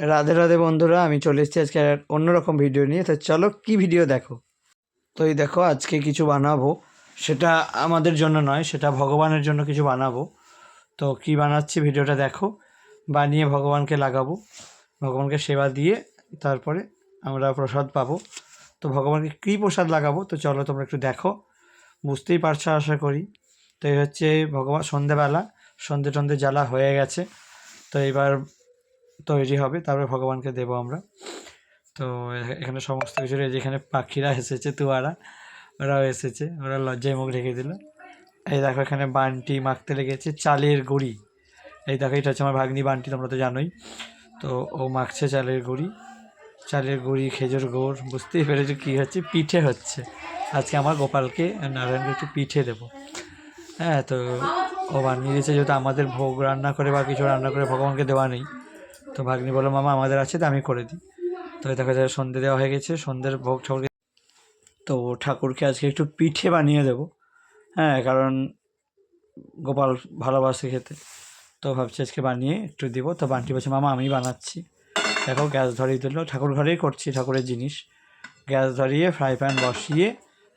রাধে রাধে বন্ধুরা, আমি চলে এসেছি আজকে অন্যরকম ভিডিও নিয়ে। তো চলো কি ভিডিও দেখো? তো এই দেখো, আজকে কিছু বানাবো। সেটা আমাদের জন্য নয়, সেটা ভগবানের জন্য কিছু বানাবো। তো কি বানাচ্ছি ভিডিওটা দেখো। বানিয়ে ভগবানকে লাগাবো। ভগবানকে সেবা দিয়ে তারপরে আমরা প্রসাদ পাবো। তো ভগবানকে কী প্রসাদ লাগাবো? তো চলো তোমরা একটু দেখো। বুঝতেই পারছ, আশা করি। তো এই হচ্ছে ভগবান, সন্ধেবেলা। সন্ধে টন্ধে জ্বালা হয়ে গেছে। তো এবার তৈরি হবে, তারপরে ভগবানকে দেবো আমরা। তো এখানে সমস্ত কিছু রয়েছে এখানে পাখিরা এসেছে, তুয়ারা, ওরাও এসেছে, ওরা লজ্জায় মুখ রেখে দিল। এই দেখো এখানে বানটি মাখতে লেগেছে, চালের গুঁড়ি। এই দেখো, এটা হচ্ছে আমার ভাগ্নি বানটি, তোমরা তো জানোই। তো ও মাখছে চালের গুঁড়ি। চালের গুঁড়ি, খেজুর গুড়, বুঝতেই পেরেছি কী হচ্ছে? পিঠে হচ্ছে। আজকে আমার গোপালকে নারায়ণকে একটু পিঠে দেবো। হ্যাঁ তো ও বানিয়ে দিয়েছে, যেহেতু আমাদের ভোগ রান্না করে বা কিছু রান্না করে ভগবানকে দেওয়া নেই। তো ভাগ্নি বলল, মামা, আমাদের আছে তো, আমি করে দিই। তো দেখা যায় সন্ধে দেওয়া হয়ে গেছে, সন্ধ্যের ভোগ ঠাকুরকে তো ঠাকুরকে আজকে একটু পিঠে বানিয়ে দেবো হ্যাঁ কারণ গোপাল ভালোবাসে খেতে। তো ভাবছি আজকে বানিয়ে একটু দিব। তো বান্টি বলছে, মামা, আমি বানাচ্ছি। দেখো, গ্যাস ধরিয়ে দিল। ঠাকুর ঘরেই করছি ঠাকুরের জিনিস। গ্যাস ধরিয়ে ফ্রাই প্যান বসিয়ে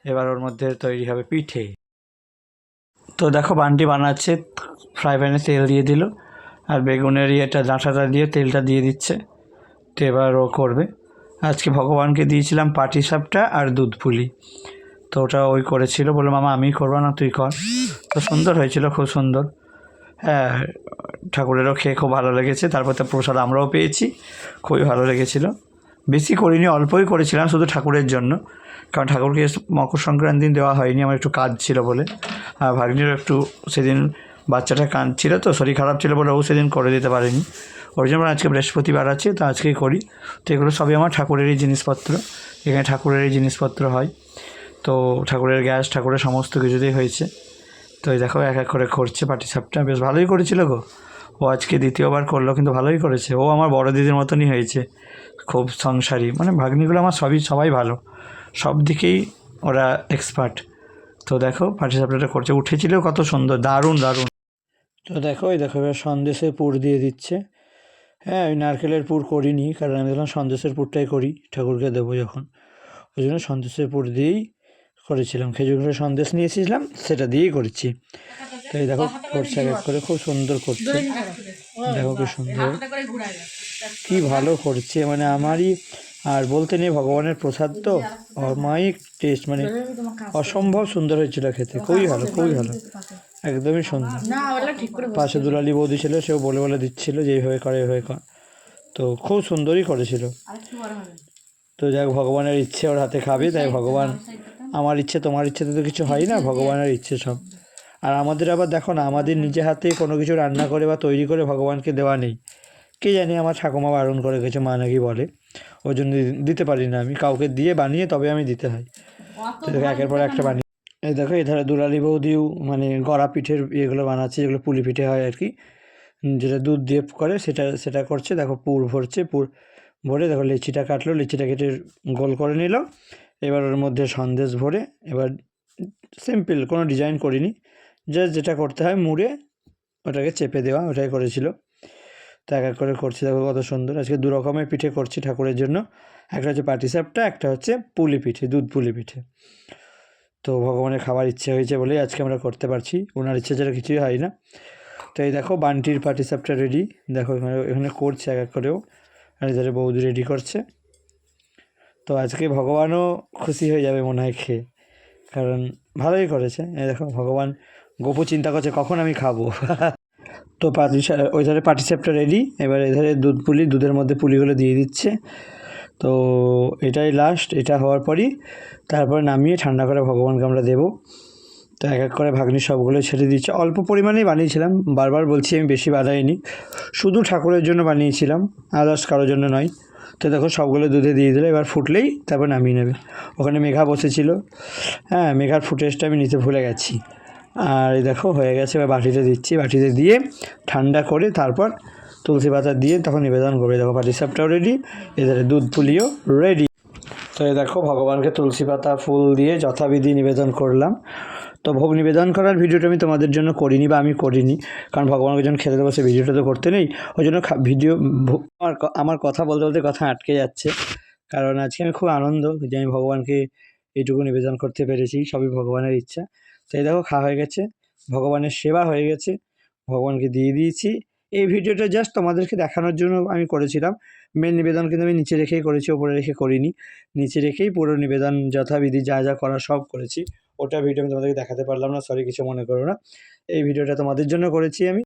এবার ওর মধ্যে তৈরি হবে পিঠে। তো দেখো, বান্টি বানাচ্ছে, ফ্রাই প্যানে তেল দিয়ে দিল। আর বেগুনের ইয়েটা ডাঁটাটা দিয়ে তেলটা দিয়ে দিচ্ছে। তো এবার ও করবে। আজকে ভগবানকে দিয়েছিলাম পাটি সাপটা আর দুধ পুলি। তো ওটা ওই করেছিল বলল মামা আমি করব না, তুই কর। তো সুন্দর হয়েছিল, খুব সুন্দর। হ্যাঁ ঠাকুরেরও খেয়ে খুব ভালো লেগেছে। তারপর তো প্রসাদ আমরাও পেয়েছি, খুবই ভালো লেগেছিল। বেশি করিনি, অল্পই করেছিলাম শুধু ঠাকুরের জন্য। কারণ ঠাকুরকে মকর সংক্রান্তি দেওয়া হয়নি, আমার একটু কাজ ছিল বলে। আর ভাগ্নিরও একটু সেদিন বাচ্চাটা কাঁদছিল তো, শরীর খারাপ ছিল বলে ও সেদিন করে দিতে পারেনি। ওই জন্য আজকে বৃহস্পতিবার আছে, তো আজকেই করি। তো এগুলো সবই আমার ঠাকুরেরই জিনিসপত্র, এখানে ঠাকুরেরই জিনিসপত্র হয়। তো ঠাকুরের গ্যাস, ঠাকুরের সমস্ত কিছুতেই হয়েছে। তো এই দেখো, এক এক করে করছে পাটি সাপটা। বেশ ভালোই করেছিল গো। ও আজকে দ্বিতীয়বার করল, কিন্তু ভালোই করেছে। ও আমার বড় দিদির মতনই হয়েছে। খুব সংসারী। মানে ভাগ্নিগুলো আমার সবই, সবাই ভালো। সব দিকেই ওরা এক্সপার্ট তো দেখো, পাটি সাপটাটা করছে। উঠেছিল কত সুন্দর, দারুণ দারুণ। তো দেখো এই দেখো এবার সন্দেশে পুর দিয়ে দিচ্ছে। হ্যাঁ ওই নারকেলের পুর করিনি কারণ আমি দেখলাম সন্দেশের পুরটাই করি ঠাকুরকে দেবো যখন। ওই জন্য সন্দেশের পুর দিয়েই করেছিলাম। খেজুর গুঁড়োর সন্দেশ নিয়েছিলাম সেটা দিয়েই করেছি। তো এই দেখো করছে এক এক করে খুব সুন্দর করছে। দেখো কি সুন্দর। কি ভালো করছে মানে আমারই আর বলতে নেই ভগবানের প্রসাদ তো। অমায়িক টেস্ট মানে অসম্ভব সুন্দর হয়েছিল খেতে খুবই ভালো খুবই ভালো। একদমই সুন্দর না ওটা ঠিক করে পাশে দুলালি বৌদি ছিল সেও বলে বলে দিচ্ছিল যে এইভাবে করে এইভাবে কর। তো খুব সুন্দরই করেছিল। তো যাক ভগবানের ইচ্ছে ওর হাতে খাবে তাই ভগবান আমার ইচ্ছে তোমার ইচ্ছেতে তো কিছু হয় না ভগবানের ইচ্ছে। সব। আর আমাদের আবার দেখো না আমাদের নিজে হাতে কোনো কিছু রান্না করে বা তৈরি করে ভগবানকে দেওয়া নেই। কে জানি আমার ঠাকুমা বারণ করে গেছে মা নাকি বলে। ওই জন্য দিতে পারি না আমি। কাউকে দিয়ে বানিয়ে তবে আমি দিতে হয়। একের পর একটা বানিয়ে এই দেখো, এধারে দুলালি বৌদিও মানে গড়া পিঠের ইয়েগুলো বানাচ্ছে, যেগুলো পুলি পিঠে হয় আর কি। যেটা দুধ দিয়ে করে, সেটা সেটা করছে। দেখো, পুর ভরছে, পুর ভরে দেখো, লিচিটা কাটলো, লিচিটা কেটে গোল করে নিল। এবার ওর মধ্যে সন্দেশ ভরে, এবার সিম্পল, কোনো ডিজাইন করিনি। জাস্ট যেটা করতে হয়, মুড়ে ওটাকে চেপে দেওয়া, ওটাই করেছিল। তো এক এক করে করছি, দেখো কত সুন্দর। আজকে দু রকমের পিঠে করছি ঠাকুরের জন্য। একটা হচ্ছে পাটিসাপটা, একটা হচ্ছে পুলি পিঠে, দুধ পুলি পিঠে। তো ভগবানের খাবার ইচ্ছে হয়েছে বলেই আজকে আমরা করতে পারছি। ওনার ইচ্ছে ছাড়া কিছুই হয় না। তো এই দেখো, বান্টির পাটিসাপটা রেডি দেখো, এখানে এখানে করছে এক এক করেও। আর এধারে বৌদি রেডি করছে। তো আজকে ভগবানও খুশি হয়ে যাবে মনে হয় খেয়ে। কারণ ভালোই করেছে। এই দেখো, ভগবান গোপু চিন্তা করছে, কখন আমি খাব? তো পাটি ওই ধারে পাটি সাপটা রেডি এবার এধারে দুধ পুলি, দুধের মধ্যে পুলিগুলো দিয়ে দিচ্ছে। তো এটাই লাস্ট এটা হওয়ার পরই তারপরে নামিয়ে ঠান্ডা করে ভগবানকে আমরা দেবো। তো এক এক করে ভাগ্নি সবগুলো ছেড়ে দিচ্ছে। অল্প পরিমাণেই বানিয়েছিলাম, বারবার বলছি আমি বেশি বানাইনি শুধু ঠাকুরের জন্য বানিয়েছিলাম আদার্স কারোর জন্য নয়। তো দেখো সবগুলো দুধে দিয়ে দিলে, এবার ফুটলেই তারপর নামিয়ে নেবে। ওখানে মেঘা বসেছিল। হ্যাঁ মেঘার ফুটেজটা আমি নিতে ভুলে গেছি। আর দেখো হয়ে গেছে, এবার বাটিতে দিচ্ছি। বাটিতে দিয়ে ঠান্ডা করে তারপর তুলসী পাতা দিয়ে তখন নিবেদন করবে দেখো পাটিসাপটাও রেডি এদের দুধ পুলিও রেডি তো এই দেখো, ভগবানকে তুলসী পাতা, ফুল দিয়ে যথাবিধি নিবেদন করলাম। তো ভোগ নিবেদন করার ভিডিওটা আমি তোমাদের জন্য করিনি বা আমি করিনি, কারণ ভগবানকে যখন খেতে দেবো, সে ভিডিওটা তো করতে নেই। ওই জন্য ভিডিও আমার আমার কথা বলতে বলতে কথা আটকে যাচ্ছে। কারণ আজকে আমি খুব আনন্দ যে আমি ভগবানকে এইটুকু নিবেদন করতে পেরেছি, সবই ভগবানের ইচ্ছা। তো এই দেখো, খাওয়া হয়ে গেছে। ভগবানের সেবা হয়ে গেছে। ভগবানকে দিয়ে দিয়েছি। এই ভিডিওটা জাস্ট তোমাদেরকে দেখানোর জন্য আমি করেছিলাম। মেন নিবেদন কিন্তু আমি নিচে রেখেই করেছি ওপরে রেখে করিনি। নিচে রেখেই পুরো নিবেদন, যথাবিধি যা যা করা সব করেছি। ওটা ভিডিও আমি তোমাদেরকে দেখাতে পারলাম না সরি কিছু মনে করো না। এই ভিডিওটা তোমাদের জন্য করেছি আমি।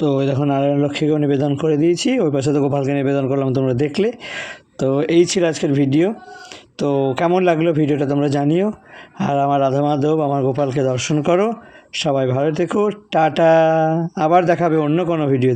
তো দেখো নারায়ণ লক্ষ্মীকেও নিবেদন করে দিয়েছি, ওই পাশে তো গোপালকে নিবেদন করলাম তোমরা দেখলে। তো এই ছিল আজকের ভিডিও তো কেমন লাগল ভিডিওটা তোমরা জানিও। আর আমার রাধা মাধব, আমার গোপালকে দর্শন করো। সবাই ভালো থেকো টাটা। আবার দেখাবে অন্য কোনো ভিডিওতে